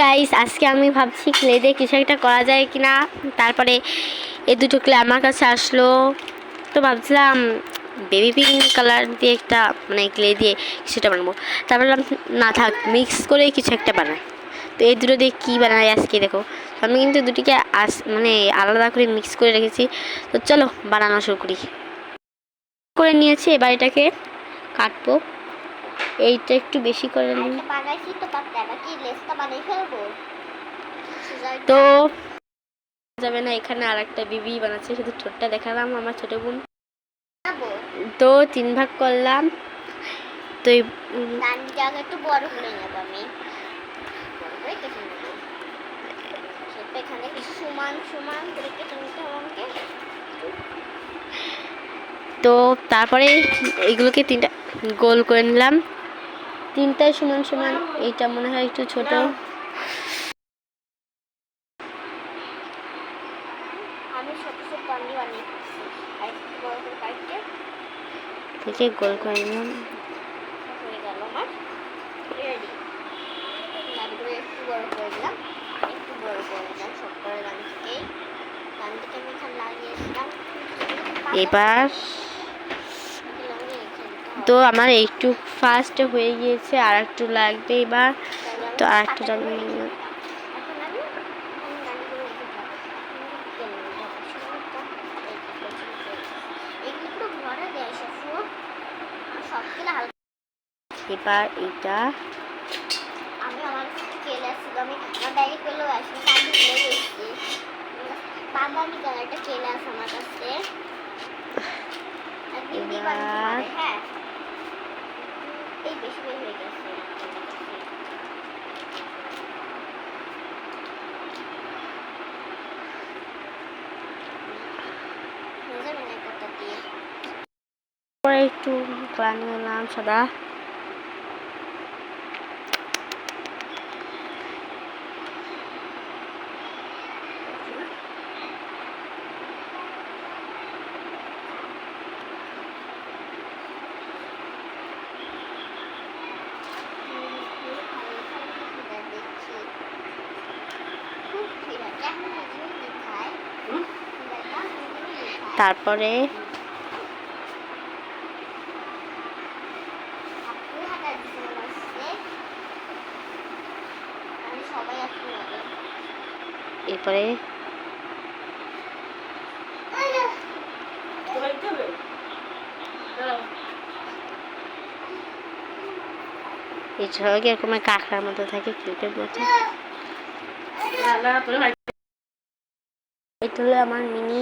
Guys আজকে আমি ভাবছি ক্লে দিয়ে কিছু একটা করা যায় কি না তারপরে এই দুটো ক্লে আমার কাছে আসলো। তো ভাবছিলাম বেবি পিঙ্ক কালার দিয়ে একটা মানে ক্লে দিয়ে কিছুটা বানাবো। তারপর না থাক মিক্স করে কিছু একটা বানাই। তো এই দুটো দিয়ে কী বানাই আজকে দেখো। আমি কিন্তু দুটিকে আস মানে আলাদা করে মিক্স করে রেখেছি। তো চলো বানানো শুরু করি। করে নিয়েছি, এবার এটাকে কাটবো। এইটা একটু বেশি করে নিই তো পাতলা এবার কি লেসটা বানাই ফেলব? তো যাবে না এখানে আর একটা বিবি বানাচ্ছে শুধু ঠোঁটটা দেখালাম আমার ছোট বোন। তো তিন ভাগ করলাম। তো এই ডান জায়গা একটু বড় করে নেব আমি করে কেটে নেব। সেটা এখানে সমান সমান করে কেটে নিতে হবে আমাকে। তো তারপরে এগুলোকে তিনটা গোল করে নিলাম। তিনটাই সমান সমান এইটা মনে হয় একটু ছোট। থেকে গোল করে নিলাম এবার তো আমার একটু ফার্স্ট হয়ে গিয়েছে আর একটু লাগবে এবার। তো আর একটু আমি আমি আমি এবার এটা আমি আমার কেলে আসছিল আমি আমার ব্যাগে কেলেও আসি আমি ভুলে গেছি বাদামি কালারটা কেলে আছে আমার কাছে? হ্যাঁ এই বেশি বের হয়ে গেছে হয়ে যাবে না একটা দিয়ে পরে একটু বানিয়ে নিলাম সাদা। তারপরে সবাই এরপরে? এই ছড়া এরকম কাঁকড়ার মতো থাকে ক্লিপের মতো? এটা হলো আমার মিনি